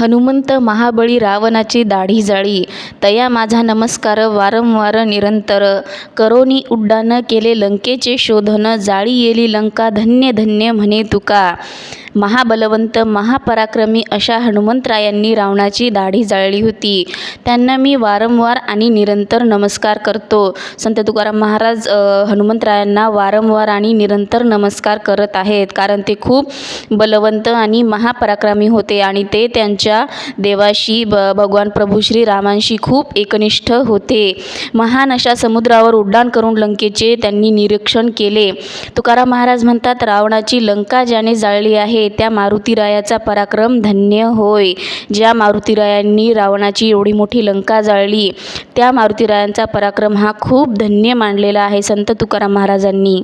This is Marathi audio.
हनुमंत महाबळी रावणाची दाढी जाळी. तया माझा नमस्कार वारंवार निरंतर. करोनी उड्डाण केले लंकेचे शोधन जाळी येली लंका धन्य धन्य म्हणे तुका. महाबलवंत महापराक्रमी अशा हनुमंतरायांनी रावणाची दाढी जाळली होती. त्यांना मी वारंवार आणि निरंतर नमस्कार करतो. संत तुकाराम महाराज हनुमंतरायांना वारंवार आणि निरंतर नमस्कार करत आहेत. कारण ते खूप बलवंत आणि महापराक्रमी होते आणि ते त्यांच्या देवाशी ब भगवान प्रभू श्री रामांशी खूप एकनिष्ठ होते. महान अशा समुद्रावर उड्डाण करून लंकेचे त्यांनी निरीक्षण केले. तुकाराम महाराज म्हणतात रावणाची लंका ज्याने जाळली आहे आहे त्या मारुतीरायाचा पराक्रम धन्य होय. ज्या मारुतीरायांनी रावणाची एवढी मोठी लंका जाळली त्या मारुतीरायांचा पराक्रम हा खूप धन्य मानलेला आहे संत तुकाराम महाराजांनी.